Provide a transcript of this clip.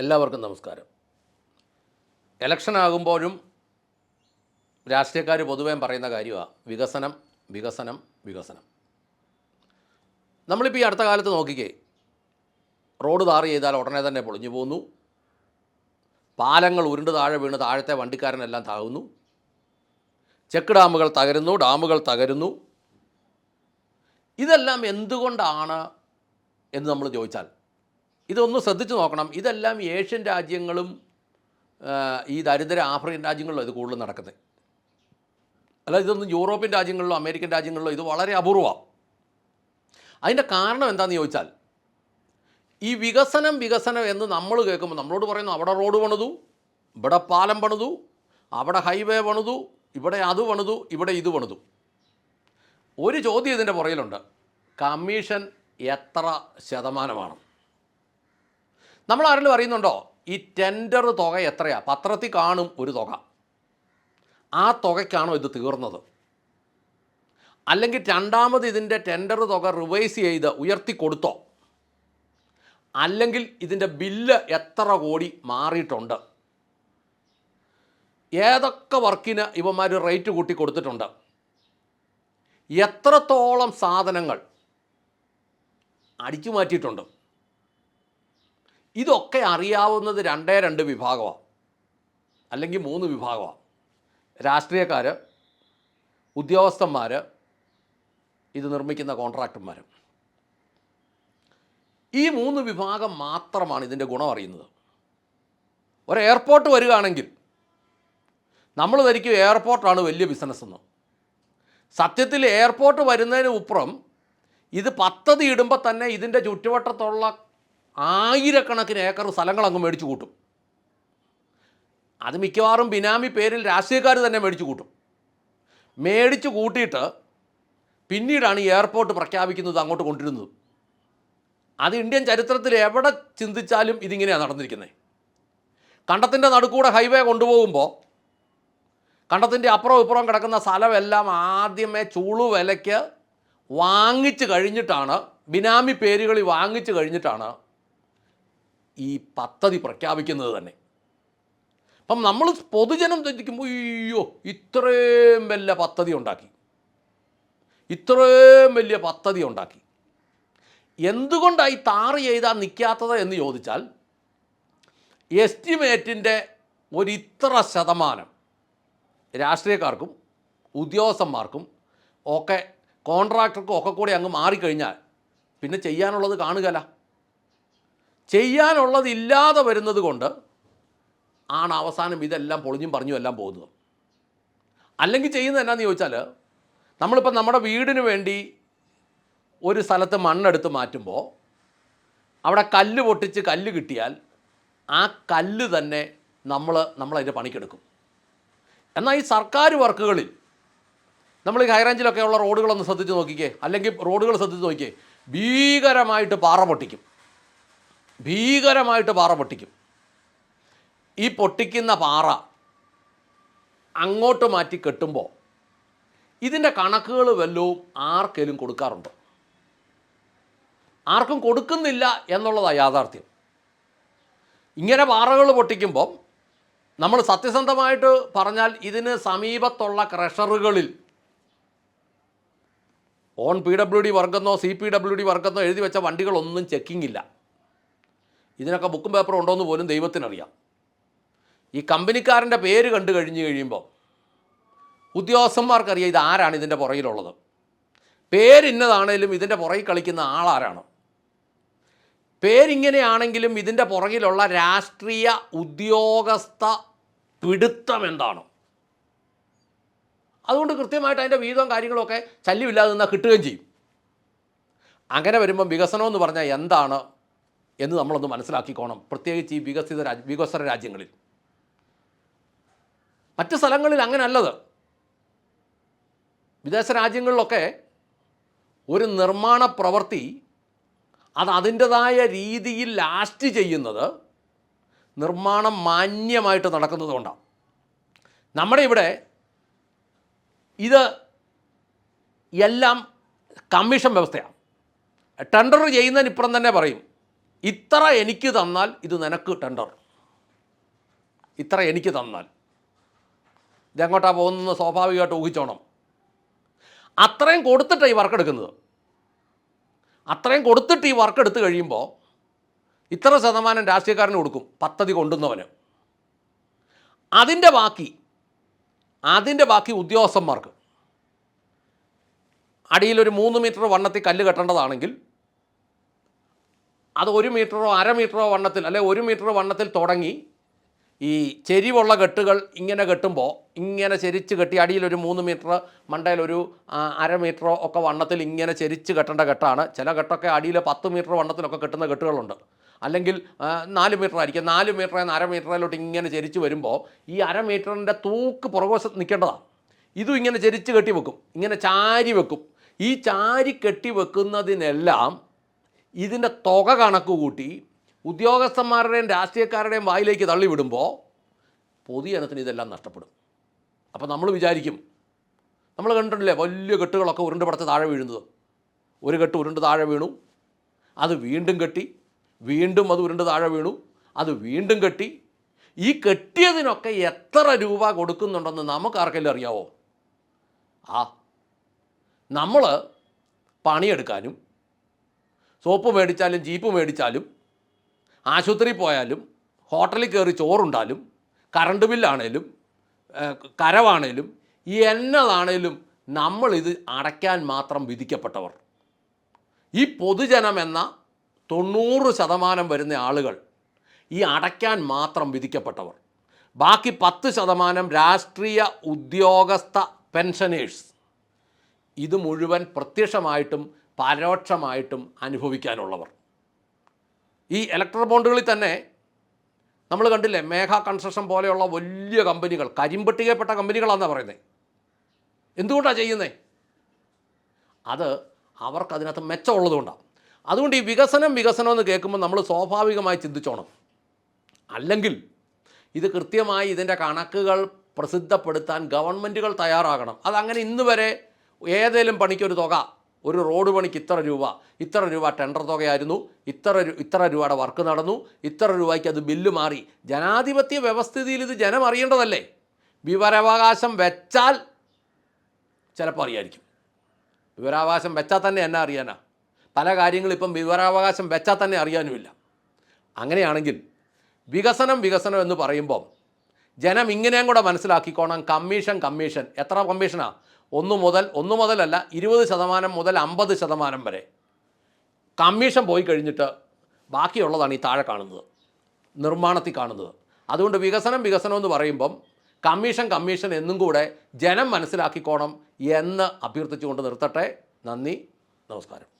എല്ലാവർക്കും നമസ്കാരം. ഇലക്ഷൻ ആകുമ്പോഴും രാഷ്ട്രീയക്കാർ പൊതുവേ പറയുന്ന കാര്യമാണ് വികസനം വികസനം വികസനം. നമ്മളിപ്പോൾ ഈ അടുത്ത കാലത്ത് നോക്കിക്കേ റോഡ് താറ് ചെയ്താൽ ഉടനെ തന്നെ പൊളിഞ്ഞു പോകുന്നു പാലങ്ങൾ ഉരുണ്ട് താഴെ വീണ് താഴത്തെ വണ്ടിക്കാരനെല്ലാം താകുന്നു. ചെക്ക് ഡാമുകൾ തകരുന്നു ഡാമുകൾ തകരുന്നു. ഇതെല്ലാം എന്തുകൊണ്ടാണ് എന്ന് നമ്മൾ ചോദിച്ചാൽ ഇതൊന്ന് ശ്രദ്ധിച്ച് നോക്കണം. ഇതെല്ലാം ഏഷ്യൻ രാജ്യങ്ങളും ഈ ദരിദ്ര ആഫ്രിക്കൻ രാജ്യങ്ങളിലും ഇത് കൂടുതൽ നടക്കുന്നത്. അല്ല ഇതൊന്നും യൂറോപ്യൻ രാജ്യങ്ങളിലോ അമേരിക്കൻ രാജ്യങ്ങളിലോ ഇത് വളരെ അപൂർവമാണ് അതിന്റെ കാരണം എന്താണെന്ന് ചോദിച്ചാൽ ഈ വികസനം വികസനം എന്ന് നമ്മൾ കേൾക്കുമ്പോൾ നമ്മളോട് പറയുന്നു അവിടെ റോഡ് പണിതു ഇവിടെ പാലം പണിതു അവിടെ ഹൈവേ പണിതു ഇവിടെ അത് പണിതു ഇവിടെ ഇത് പണിതു. ഒരു ചോദ്യം ഇതിന്റെ പുറയിലുണ്ട് കമ്മീഷൻ എത്ര ശതമാനമാണ്? നമ്മൾ ആരെങ്കിലും അറിയുന്നുണ്ടോ? ഈ ടെൻഡർ തുക എത്രയാണ് പത്രത്തിൽ കാണും ഒരു തുക. ആ തുകയ്ക്കാണോ ഇത് തീർന്നത്? അല്ലെങ്കിൽ രണ്ടാമത് ഇതിന്റെ ടെൻഡർ തുക റിവൈസ് ചെയ്ത് ഉയർത്തി കൊടുത്തോ? അല്ലെങ്കിൽ ഇതിന്റെ ബില്ല് എത്ര കോടി മാറിയിട്ടുണ്ട്? ഏതൊക്കെ വർക്കിന് ഇവന്മാർ റേറ്റ് കൂട്ടി കൊടുത്തിട്ടുണ്ട്? എത്രത്തോളം സാധനങ്ങൾ അടിച്ചു മാറ്റിയിട്ടുണ്ട്? ഇതൊക്കെ അറിയാവുന്നത് രണ്ടേ രണ്ട് വിഭാഗമാണ് അല്ലെങ്കിൽ മൂന്ന് വിഭാഗമാണ് രാഷ്ട്രീയക്കാർ ഉദ്യോഗസ്ഥന്മാർ ഇത് നിർമ്മിക്കുന്ന കോൺട്രാക്ടർമാർ ഈ മൂന്ന് വിഭാഗം മാത്രമാണ് ഇതിന്റെ ഗുണം അറിയുന്നത്. ഒരു എയർപോർട്ട് വരികയാണെങ്കിൽ നമ്മൾ ധരിക്കും എയർപോർട്ടാണ് വലിയ ബിസിനസ് എന്ന്. സത്യത്തിൽ എയർപോർട്ട് വരുന്നതിന് ഉപ്പുറം ഇത് പദ്ധതി ഇടുമ്പോൾ തന്നെ ഇതിന്റെ ചുറ്റുവട്ടത്തുള്ള ആയിരക്കണക്കിന് ഏക്കർ സ്ഥലങ്ങൾ അങ്ങ് മേടിച്ചു കൂട്ടും. അത് മിക്കവാറും ബിനാമി പേരിൽ രാഷ്ട്രീയക്കാർ തന്നെ മേടിച്ചു കൂട്ടും. മേടിച്ചു കൂട്ടിയിട്ട് പിന്നീടാണ് ഈ എയർപോർട്ട് പ്രഖ്യാപിക്കുന്നത് അങ്ങോട്ട് കൊണ്ടിരുന്നത് അത് ഇന്ത്യൻ ചരിത്രത്തിൽ എവിടെ ചിന്തിച്ചാലും ഇതിങ്ങനെയാണ് നടന്നിരിക്കുന്നത്. കണ്ടത്തിന്റെ നടുക്കൂടെ ഹൈവേ കൊണ്ടുപോകുമ്പോൾ കണ്ടത്തിന്റെ അപ്പുറം ഇപ്പുറം കിടക്കുന്ന സ്ഥലമെല്ലാം ആദ്യമേ ചൂളു വിലയ്ക്ക് വാങ്ങിച്ച് കഴിഞ്ഞിട്ടാണ് ബിനാമി പേരുകളിൽ വാങ്ങിച്ച് കഴിഞ്ഞിട്ടാണ് ഈ പദ്ധതി പ്രഖ്യാപിക്കുന്നത് തന്നെ. അപ്പം നമ്മൾ പൊതുജനം ചിന്തിക്കുമ്പോൾ അയ്യോ ഇത്രയും വലിയ പദ്ധതി ഉണ്ടാക്കി. ഇത്രയും വലിയ പദ്ധതി ഉണ്ടാക്കി. എന്തുകൊണ്ടായി താറ് ചെയ്താൽ നിൽക്കാത്തത് എന്ന് ചോദിച്ചാൽ എസ്റ്റിമേറ്റിന്റെ ഒരിത്ര ശതമാനം രാഷ്ട്രീയക്കാർക്കും ഉദ്യോഗസ്ഥന്മാർക്കും ഒക്കെ കോൺട്രാക്ടർക്കും ഒക്കെ കൂടി അങ്ങ് മാറിക്കഴിഞ്ഞാൽ പിന്നെ ചെയ്യാനുള്ളത് കാണുകല ചെയ്യാനുള്ളത് ഇല്ലാതെ വരുന്നത് കൊണ്ട് ആണ് അവസാനം ഇതെല്ലാം പൊളിഞ്ഞും പറഞ്ഞും എല്ലാം പോകുന്നത്. അല്ലെങ്കിൽ ചെയ്യുന്നത് എന്നാന്ന് ചോദിച്ചാൽ നമ്മളിപ്പോൾ നമ്മുടെ വീടിന് വേണ്ടി ഒരു സ്ഥലത്ത് മണ്ണെടുത്ത് മാറ്റുമ്പോൾ അവിടെ കല്ല് പൊട്ടിച്ച് കല്ല് കിട്ടിയാൽ ആ കല്ല് തന്നെ നമ്മൾ നമ്മളതിന്റെ പണിക്കെടുക്കും. എന്നാൽ ഈ സർക്കാർ വർക്കുകളിൽ നമ്മൾ ഈ ഹൈറേഞ്ചിലൊക്കെയുള്ള റോഡുകളൊന്ന് ശ്രദ്ധിച്ച് നോക്കിക്കേ. അല്ലെങ്കിൽ റോഡുകൾ ശ്രദ്ധിച്ച് നോക്കിക്കേ. ഭീകരമായിട്ട് പാറ പൊട്ടിക്കും. ഭീകരമായിട്ട് പാറ പൊട്ടിക്കും. ഈ പൊട്ടിക്കുന്ന പാറ അങ്ങോട്ട് മാറ്റി കെട്ടുമ്പോൾ ഇതിന്റെ കണക്കുകൾ വല്ലതും ആർക്കെങ്കിലും കൊടുക്കാറുണ്ടോ? ആർക്കും കൊടുക്കുന്നില്ല എന്നുള്ളതാണ് യാഥാർത്ഥ്യം. ഇങ്ങനെ പാറകൾ പൊട്ടിക്കുമ്പോൾ നമ്മൾ സത്യസന്ധമായിട്ട് പറഞ്ഞാൽ ഇതിന് സമീപത്തുള്ള ക്രഷറുകളിൽ ഓൺ പി ഡബ്ല്യു ഡി വർക്കെന്നോ സി പി ഡബ്ല്യു ഡി വർക്കെന്നോ എഴുതി വെച്ച വണ്ടികളൊന്നും ചെക്കിംഗ് ഇല്ല ഇതിനൊക്കെ ബുക്കും പേപ്പറും ഉണ്ടോ എന്ന് പോലും ദൈവത്തിനറിയാം. ഈ കമ്പനിക്കാരന്റെ പേര് കണ്ടു കഴിഞ്ഞ് കഴിയുമ്പോൾ ഉദ്യോഗസ്ഥന്മാർക്കറിയാം ഇത് ആരാണ് ഇതിന്റെ പുറകിലുള്ളത്. പേരിന്നതാണേലും ഇതിന്റെ പുറകിൽ കളിക്കുന്ന ആളാരാണ്. പേരിങ്ങനെയാണെങ്കിലും ഇതിന്റെ പുറകിലുള്ള രാഷ്ട്രീയ ഉദ്യോഗസ്ഥ പിടുത്തം എന്താണ്? അതുകൊണ്ട് കൃത്യമായിട്ട് അതിന്റെ വീതവും കാര്യങ്ങളൊക്കെ ശല്യമില്ലാതെ നിന്നാൽ കിട്ടുകയും ചെയ്യും. അങ്ങനെ വരുമ്പം വികസനം എന്ന് പറഞ്ഞാൽ എന്താണ്? എന്ന് നമ്മളൊന്ന് മനസ്സിലാക്കിക്കോണം. പ്രത്യേകിച്ച് ഈ വികസിത രാജ്യ വികസന രാജ്യങ്ങളിൽ. മറ്റ് സ്ഥലങ്ങളിൽ അങ്ങനല്ലത്. വിദേശ രാജ്യങ്ങളിലൊക്കെ ഒരു നിർമ്മാണ പ്രവൃത്തി അത് അതിന്റെതായ രീതിയിൽ ലാസ്റ്റ് ചെയ്യുന്നത് നിർമ്മാണം മാന്യമായിട്ട് നടക്കുന്നത് കൊണ്ടാണ്. നമ്മുടെ ഇവിടെ ഇത് എല്ലാം കമ്മീഷൻ വ്യവസ്ഥയാണ്. ടെൻഡർ ചെയ്യുന്നതിന് ഇപ്പുറം തന്നെ പറയും. ഇത്ര എനിക്ക് തന്നാൽ ഇത് നിനക്ക് ടെൻഡർ ഇത്ര എനിക്ക് തന്നാൽ. ഇതെങ്ങോട്ടാണ് പോകുന്നത് സ്വാഭാവികമായിട്ട് ഊഹിച്ചോണം. അത്രയും കൊടുത്തിട്ടാണ് ഈ വർക്ക് എടുക്കുന്നത്. അത്രയും കൊടുത്തിട്ട് ഈ വർക്ക് എടുത്തു കഴിയുമ്പോൾ ഇത്ര ശതമാനം രാഷ്ട്രീയക്കാരന് കൊടുക്കും പദ്ധതി കൊണ്ടുവന്നവന്. അതിന്റെ ബാക്കി അതിന്റെ ബാക്കി ഉദ്യോഗസ്ഥന്മാർക്ക്. അടിയിലൊരു മൂന്ന് മീറ്റർ വണ്ണത്തിൽ കല്ല് കെട്ടേണ്ടതാണെങ്കിൽ അത് ഒരു മീറ്ററോ അര മീറ്ററോ വണ്ണത്തിൽ അല്ലെ ഒരു മീറ്റർ വണ്ണത്തിൽ തുടങ്ങി ഈ ചെരിവുള്ള കെട്ടുകൾ ഇങ്ങനെ കെട്ടുമ്പോൾ ഇങ്ങനെ ചെരിച്ച് കെട്ടി അടിയിൽ ഒരു മൂന്ന് മീറ്റർ മണ്ടയിൽ ഒരു അര മീറ്ററോ ഒക്കെ വണ്ണത്തിൽ ഇങ്ങനെ ചെരിച്ച് കെട്ടേണ്ട കെട്ടാണ്. ചില കെട്ടൊക്കെ അടിയിൽ പത്ത് മീറ്റർ വണ്ണത്തിലൊക്കെ കെട്ടുന്ന കെട്ടുകളുണ്ട്. അല്ലെങ്കിൽ നാല് മീറ്റർ ആയിരിക്കും. നാല് മീറ്ററിൽ നിന്ന് അര മീറ്ററിലോട്ട് ഇങ്ങനെ ചെരിച്ച് വരുമ്പോൾ ഈ അര മീറ്ററിന്റെ തൂക്ക് പുറകുവശത്ത് നിൽക്കേണ്ടതാണ് ഇതും ഇങ്ങനെ ചെരിച്ച് കെട്ടി വെക്കും. ഇങ്ങനെ ചാരി വെക്കും. ഈ ചാരി കെട്ടി വെക്കുന്നതിനെല്ലാം ഇതിന്റെ തുക കണക്ക് കൂട്ടി ഉദ്യോഗസ്ഥന്മാരുടെയും രാഷ്ട്രീയക്കാരുടെയും വായിലേക്ക് തള്ളിവിടുമ്പോൾ പൊതുജനത്തിന് ഇതെല്ലാം നഷ്ടപ്പെടും. അപ്പോൾ നമ്മൾ വിചാരിക്കും നമ്മൾ കണ്ടിട്ടില്ലേ വലിയ കെട്ടുകളൊക്കെ ഉരുണ്ട് പടത്ത് താഴെ വീഴുന്നത്? ഒരു കെട്ട് ഉരുണ്ട് താഴെ വീണു അത് വീണ്ടും കെട്ടി വീണ്ടും അത് ഉരുണ്ട് താഴെ വീണു അത് വീണ്ടും കെട്ടി. ഈ കെട്ടിയതിനൊക്കെ എത്ര രൂപ കൊടുക്കുന്നുണ്ടെന്ന് നമുക്ക് ആർക്കെല്ലാം അറിയാവോ? ആ നമ്മൾ പണിയെടുക്കാനും സോപ്പ് മേടിച്ചാലും ജീപ്പ് മേടിച്ചാലും ആശുപത്രി പോയാലും ഹോട്ടലിൽ കയറി ചോറുണ്ടാലും കറണ്ട് ബില്ലാണേലും കരവാണേലും എന്നതാണേലും നമ്മളിത് അടയ്ക്കാൻ മാത്രം വിധിക്കപ്പെട്ടവർ. ഈ പൊതുജനം എന്ന തൊണ്ണൂറ് ശതമാനം വരുന്ന ആളുകൾ ഈ അടയ്ക്കാൻ മാത്രം വിധിക്കപ്പെട്ടവർ. ബാക്കി പത്ത് ശതമാനം രാഷ്ട്രീയ ഉദ്യോഗസ്ഥ പെൻഷനേഴ്സ്. ഇത് മുഴുവൻ പ്രത്യക്ഷമായിട്ടും പരോക്ഷമായിട്ടും അനുഭവിക്കാനുള്ളവർ. ഈ ഇലക്ട്രൽ ബോണ്ടുകളിൽ തന്നെ നമ്മൾ കണ്ടില്ലേ മേഘ കൺസ്ട്രക്ഷൻ പോലെയുള്ള വലിയ കമ്പനികൾ കരിമ്പട്ടികപ്പെട്ട കമ്പനികളാണെന്നാണ് പറയുന്നത് എന്തുകൊണ്ടാണ് ചെയ്യുന്നത് അത് അവർക്ക് അതിനകത്ത് മെച്ചമുള്ളതുകൊണ്ടാണ് അതുകൊണ്ട് ഈ വികസനം വികസനം എന്ന് കേൾക്കുമ്പോൾ നമ്മൾ സ്വാഭാവികമായി ചിന്തിച്ചോണം. അല്ലെങ്കിൽ ഇത് കൃത്യമായി ഇതിന്റെ കണക്കുകൾ പ്രസിദ്ധപ്പെടുത്താൻ ഗവൺമെന്റുകൾ തയ്യാറാകണം. അതങ്ങനെ ഇന്ന് വരെ ഏതേലും പണിക്കൊരു തുക ഒരു റോഡ് പണിക്ക് ഇത്ര രൂപ ഇത്ര രൂപ ടെൻഡർ തുകയായിരുന്നു ഇത്ര ഇത്ര രൂപയുടെ വർക്ക് നടന്നു ഇത്ര രൂപയ്ക്ക് അത് ബില്ല് മാറി. ജനാധിപത്യ വ്യവസ്ഥിതിയിൽ ഇത് ജനം അറിയേണ്ടതല്ലേ? വിവരാവകാശം വെച്ചാൽ ചിലപ്പോൾ അറിയായിരിക്കും. വിവരാവകാശം വെച്ചാൽ തന്നെ എന്നാ അറിയാനാ. പല കാര്യങ്ങളും ഇപ്പം വിവരാവകാശം വെച്ചാൽ തന്നെ അറിയാനുമില്ല. അങ്ങനെയാണെങ്കിൽ വികസനം വികസനം എന്ന് പറയുമ്പോൾ ജനം ഇങ്ങനെയും കൂടെ മനസ്സിലാക്കിക്കോണം. Commission commission. എത്ര കമ്മീഷനാ? ഒന്ന് മുതൽ ഒന്ന് മുതലല്ല ഇരുപത് ശതമാനം മുതൽ അമ്പത് ശതമാനം വരെ. കമ്മീഷൻ പോയി കഴിഞ്ഞിട്ട് ബാക്കിയുള്ളതാണ് ഈ താഴെ കാണുന്നത് നിർമ്മാണത്തിൽ കാണുന്നത്. അതുകൊണ്ട് വികസനം വികസനം എന്ന് പറയുമ്പം കമ്മീഷൻ കമ്മീഷൻ എന്നും കൂടെ ജനം മനസ്സിലാക്കിക്കോണം എന്ന് അഭ്യർത്ഥിച്ചുകൊണ്ട് നിർത്തട്ടെ. നന്ദി നമസ്കാരം.